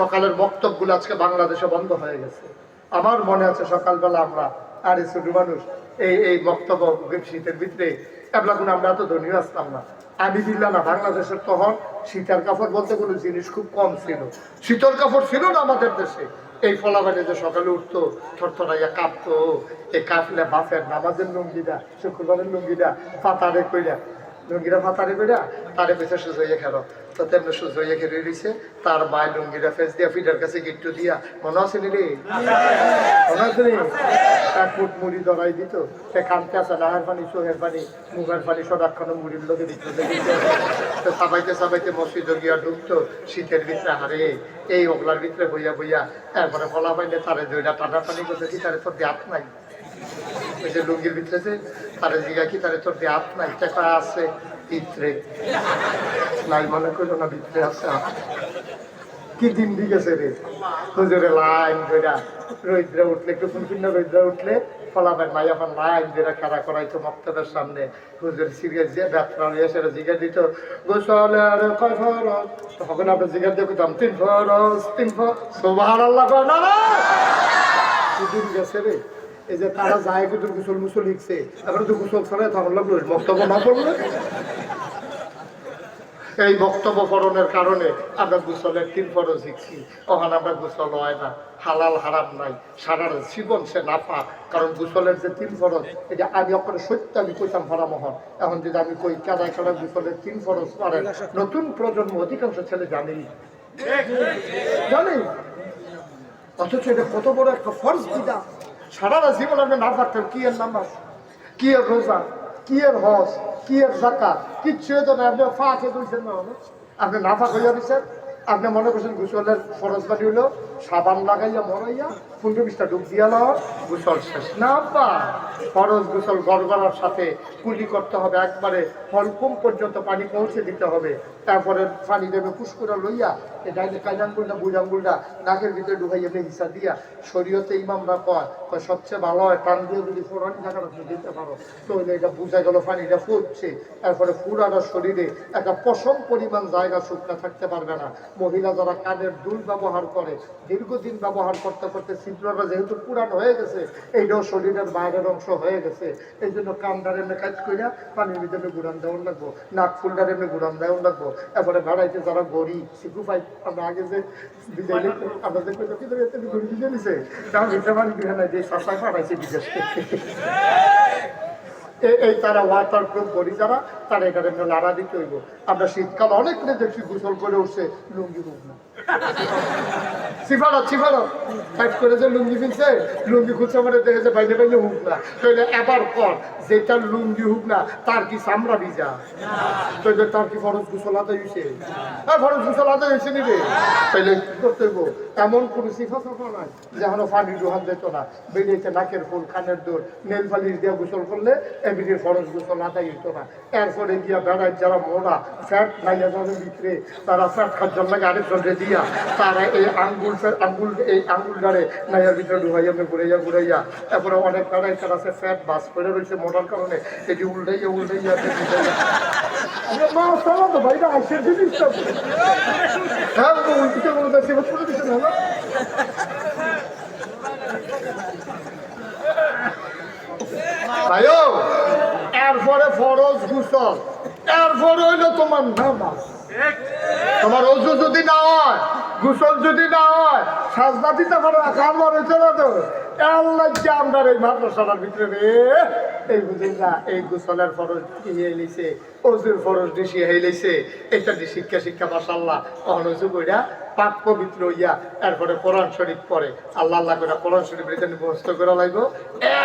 সকালের বক্তব্যগুলো আজকে বাংলাদেশে বন্ধ হয়ে গেছে। আমার মনে আছে সকালবেলা আমরা আর এই ছোট মানুষ এই এই বক্তব্য শীতের ভিতরে এবলাগুলো আমরা এত ধনীয় আসতাম না। আমি দিল্লা না বাংলাদেশের তখন শীতের কাপড় বলতে কোনো জিনিস খুব কম ছিল। শীতল কাপড় ছিল না আমাদের দেশে। এই ফলাবাড়ি যে সকালে উঠতো, থরথরাইয়া কাঁপতো এই কাঁপলে বাসের নামাজের লুঙ্গিটা, শুক্রবারের লুঙ্গিটা, পাতারে কইরা লুঙ্গিরা ফাতারে কইরা, তারে পেছে সুজইয়া খেলো। তো তেমনি সুজইয়া খেলে দিছে তার মায় লুঙ্গিরা ফেস দিয়া ফিডার কাছে গিট্টু দিয়া, মনে আছে নি রে? মনে আছে নি? এক ফুট মুড়ি ধরাই দিত, সে কানতে আছে নাহের পানি চোখের পানি মুখের পানি, সদাক্ষণ মুড়ির লোকে দিত। তো সাবাইতে সাবাইতে মসজিদ গিয়া ঢুকতো, শীতের ভিতরে হারে এই ওগলার ভিতরে বইয়া বইয়া, এরপরে ফলা পাইলে তারে দুইটা টাটা পানি করতে, কি তারে তোর দেয়াত নাই? ওই যে লুঙ্গির ভিতরে যে তারে জিগা কি, তারে তোর দেয়াত নাই টাকা আছে ভিতরে? নাই মনে করল না, ভিতরে আছে কি দিন দি গেছে রে? হুজুরে লাইন ধরা রৌদ্র উঠলে, একটু ফুনফিন্ন রৌদ্র উঠলে ফলাবেন নাই এখন লাইন ধরে খাড়া করাইতো মক্তবের সামনে। হুজুর সিরিয়াস যে ব্যথা হয়ে সেটা জিজ্ঞাসা দিত গোসলে আর কয় ফরজ তখন আমরা জিজ্ঞাসা দিয়ে কইতাম, তিন ফরজ তিন ফরজ সোভার আল্লাহ না না দিন গেছে রে? যে তারা যায় গুসল মুসল তো গুসল লাগল বক্তব্য না এই বক্তব্য পড়নের কারণে আমরা গুসলের তিন ফরজ শিখছি। আমরা গুসল হয় না, হালাল হারাম নাই সারা জীবন সে নাফা। কারণ গুসলের যে তিন ফরজ এটা আমি ওখানে সত্য আমি কইতাম ফরামোহন এখন যদি আমি কই কাদায় কাদায় গুসলের তিন ফরজ পারেন নতুন প্রজন্ম অধিকাংশ ছেলে জানেই। জানেই? অথচ এটা কত বড় একটা ফরজ বিদা সারাটা জীবন আপনি না থাকতেন, কি এর নামাজ? কি এর রোজা? কি এর হজ? কি এর জাকা কিচ্ছু তো না, আপনি ফাঁকে দুইছেন না। আপনি না ফাঁক হইয়া দিচ্ছেন আপনি মনে করছেন গুসলের ফরজ বাড়ি হইল সাবান লাগাইয়া মরাইয়া পনেরো বিশটা ডুব দিয়া লওয়া গুসল শেষ। না পা ফরজ গুসল গড়গড়ার সাথে কুলি করতে হবে, একবারে হলকুম পর্যন্ত পানি পৌঁছে দিতে হবে। তারপরে পানি দেবে, পুষ্কুরা লইয়া এটা যে কাজাঙ্গুলটা বুজাঙ্গুলটা নাকের ভিতরে ঢুকাইয়া হিসা দিয়া, শরীয়তে ইমামরা কয় কয়, সবচেয়ে ভালো হয় টান দিয়ে যদি ফোরানি থাকার আপনি দিতে পারো। তো এটা বুঝা গেল, পানিটা ফুটছে। তারপরে পুরানো শরীরে একটা পশম পরিমাণ জায়গা শুকনা থাকতে পারবে না। মহিলা যারা কানের দুল ব্যবহার করে দীর্ঘদিন ব্যবহার করতে করতে ছিদ্রটা যেহেতু পুরানো হয়ে গেছে এইটাও শরীরের বাইরের অংশ হয়ে গেছে। এই জন্য কামদার এমনি কাজ করিয়া পানির ভিতরে গুড়ান দেওয়ার লাগবো নাক ফুলটার এমনি গুড়ান দেওয়ার লাগবো। এরপরে বেড়াইতে যারা গড়ি শিখু পাই আমরা আগে যে বিজয় আমরা যে কইতো কি ধরে তুমি গড়ি বিজয় নিছে? তার ভিতরে পানি নাই যে সাসায় পাঠাইছে বিদেশ। এই- তারা ওয়াটার প্রুফ করি যারা, তারা এটার এমনি লাড়া দিতে হইব। আমরা শীতকাল অনেক দেখছি, গোসল করে উঠছে, লুঙ্গি রুগ না। সিফারত সিফারত। ফাইট করে যে লুঙ্গি ফিলছে লুঙ্গি খুঁজছে মানে দেখেছে বাইরে বাইরে হুক না। তাহলে এবার কর, যেটা লুঙ্গি হুক না, তার কি চামড়া ভিজা? তাহলে তার কি ফরজ হ্যাঁ ফরজ তাহলে কি করতে হইব? এমন কোনো সিফা সাফা নাই যেখানে পানি যেত না। বেরিয়েছে নাকের ফুল, কানের দোর, নেল পালিশ দিয়ে গোসল করলে এমনি ফরজ গোসল আদায় হইতো না। এরপরে গিয়া বেড়ায় যারা মোড়া ফ্যাট নাইয়া যাবে ভিতরে, তারা ফ্যাট খাদ্য লাগে আরেকজনকে দিয়া, তারা এই আঙ্গুল আঙ্গুল এই আঙ্গুল ডারে নাইয়ার ভিতরে ঢুকাইয়া ঘুরাইয়া ঘুরাইয়া, তারপরে অনেক বেড়াই তারা সে ফ্যাট বাস করে রয়েছে মোটার কারণে, এটি উল্টাইয়া উল্টাইয়া ভাইটা হ্যাঁ করে এরপরে ফরজ গুসল। এরপরে হইল তোমার নামাজ। তোমার অজু যদি না হয় গুসল যদি না হয়, সাজনা দিতে পারো কার হয়েছে না তো আল্লাহ যে আমরা এই মাদ্রাসাটার ভিতরে রে। এই বুঝুন না, এই গুসলের ফরজ দিয়ে লিছে অজুর ফরজ দিছি হেলিছে এটা দিয়ে শিক্ষা শিক্ষা মাসাল্লাহ অনজু কইরা পাক পবিত্র হইয়া এরপরে কোরআন শরীফ পড়ে। আল্লাহ আল্লাহ করে কোরআন শরীফ এটা মুখস্থ করা লাগবো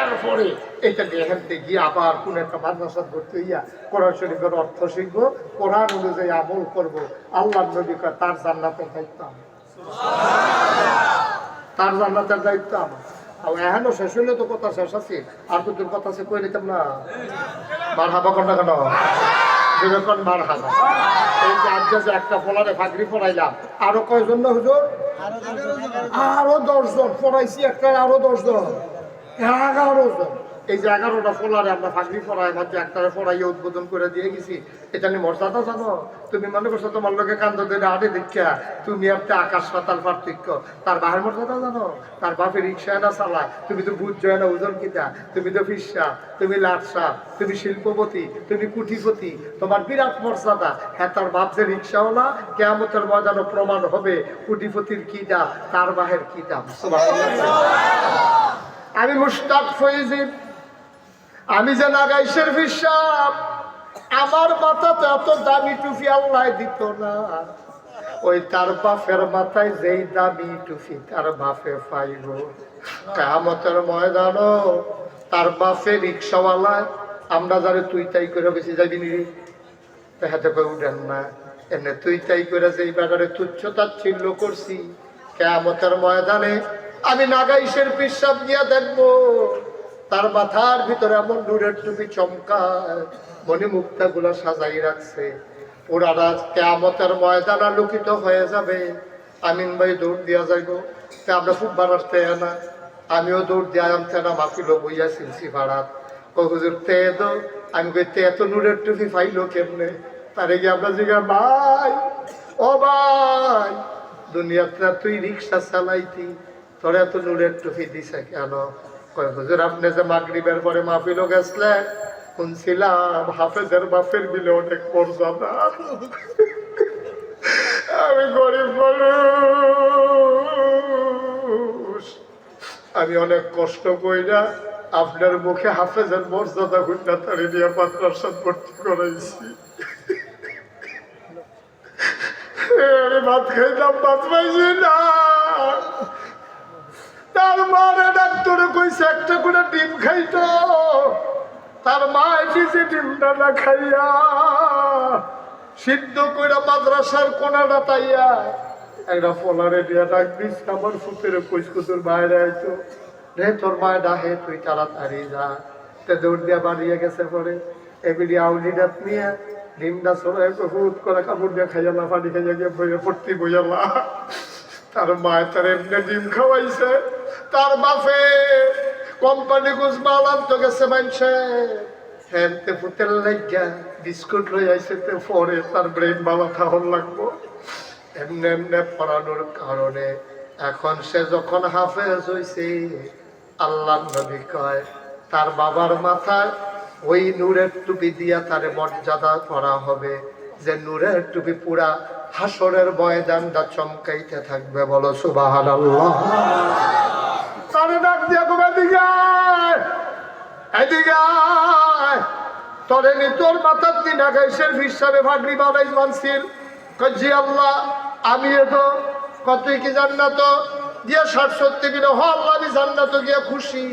এরপরে এটা দিয়ে এখান থেকে গিয়ে আবার কোন একটা মাদ্রাসা ভর্তি হইয়া কোরআন শরীফের অর্থ শিখব, কোরআন অনুযায়ী আমল করব। আল্লাহ নবী তার জান্নাতের দায়িত্ব আমার তার জান্নাতের দায়িত্ব আমার। এখনও শেষ হইলে তো কথা শেষ আছে। আর তো তোর কথা কই নিতাম না? বার হাবা কন্যা কেন? বার হাবা এই যে যে একটা ফলারে ফাগরি পড়াইলাম, আরও কয়জন না হুজুর? আরও দশজন। পড়াইছি একটা, আরও দশজন। এগারো জন। এই যে এগারোটা ফোলারে আমরা ফাঁকরি ফোড়ায় মাত্র একটারে ফোড়াইয়ে উদ্বোধন করে দিয়ে গেছি। এটা নিয়ে মর্যাদা জানো তুমি মনে করছ তোমার লোকে কান্দ ধরে আড়ে দীক্ষা তুমি একটা আকাশ পাতাল পার্থক্য। তার বাহের মর্যাদা জানো তার বাপের রিক্সা না চালা। তুমি তো বুঝ না ওজন কিতা? তুমি তো ফিসা। তুমি লাটসা। তুমি শিল্পপতি। তুমি কুটিপতি তোমার বিরাট মর্যাদা। হ্যাঁ তার বাপ যে রিক্সাওয়ালা কেয়ামতের ময়দানও প্রমাণ হবে কুটিপতির কি দাম তার বাহের কি দাম। আমি মুস্তাক ফৈজিব আমি যে নাগাইশের হিসাব, আমার মাথাতে এত দামি টুপি আল্লাহ দিত না। ওই তার বাপের মাথায় যেই দামি টুপি তার বাপে পাইব কামতের ময়দান তার বাপে রিক্সাওয়ালা, আমরা যারে তুই তাই করে বেশি যাবি নি হাতে করে উঠেন না। এমনি তুই তাই করে যেই ব্যাপারে তুচ্ছতার চিহ্ন করছি কেমতের ময়দানে আমি নাগাইশের পিসাব গিয়া দেখব। তার মাথার ভিতরে এমন নূরের টুপি চমকায়, মনে মুক্তা গুলা সাজাই রাখছে। ওরা রাত কেমতের ময়দান আলোকিত হয়ে যাবে। আমিন ভাই, দৌড় দিয়া যাইব। তা আমরা খুব বাড়ার বাড়াতে না। আমিও দৌড় দিয়া আমতে না মাফিলো বইয়া সিলসি ভাড়াত। ও হুজুর, তে দো আমি কই, তে এত নূরের টুপি পাইলো কেমনে? তারে গিয়ে আমরা জিগা ভাই, ও ভাই, দুনিয়াতে তুই রিক্সা চালাইতি, তোর এত নূরের টুপি দিছে কেন? শুনছিলাম হাফেজের অনেক আমি অনেক কষ্ট কইরা আপনার মুখে হাফেজের মর্যাদা গুন্ডা তারি দিয়ে মাদ্রাসা ভর্তি করাইছি। আমি ভাত খাইতাম ভাত পাইছি না। তার মারে ডাক্তারে ডিম খাইত, তার মা এসেছে ডিমটা না খাইয়া সিদ্ধ কইরা মাদ্রাসার কোনাটা তাইয়া একটা ফলারে দিয়া ডাক দিস, আমার ফুতের কইস কুতুর বাইরে আইতো। রে তোর মায় ডাহে তুই তাড়াতাড়ি যা। তে দৌড় দিয়া বাড়িয়ে গেছে পরে। এগুলি আউলি ডাত নিয়ে ডিমটা সরাই হুট করে কাপড় দিয়ে খাইয়ালা পানি খাইয়া গিয়ে বইয়ে ভর্তি বইয়ালা তার মায় তার এমনি ডিম খাওয়াইছে। তার বাপে কোম্পানি গুজ মাল আনতে গেছে মানছে হেনতে ফুটেল লাগিয়া বিস্কুট লই আইছে তে পরে তার ব্রেন বাবা থাহন লাগবো। এমনি এমনি পড়ানোর কারণে এখন সে যখন হাফেজ হইছে আল্লাহ নবী কয়, তার বাবার মাথায় ওই নূরের টুপি দিয়া তার মর্যাদা করা হবে, যে নূরের টুপি পুরা হাসরের ময়দানটা চমকাইতে থাকবে, বলো সুবাহান আল্লাহ তারে ডাক দিয়া গো এদিকে আয়, এদিকে। তরে নি তোর মাথার দিন আগাইশের হিসাবে বানাইস মানসির কজি আল্লাহ, আমি তো কত কি জান্নাত? গিয়া ষাট সত্যি কিনা হ আল্লাহ আমি জান্নাত গিয়া খুশি।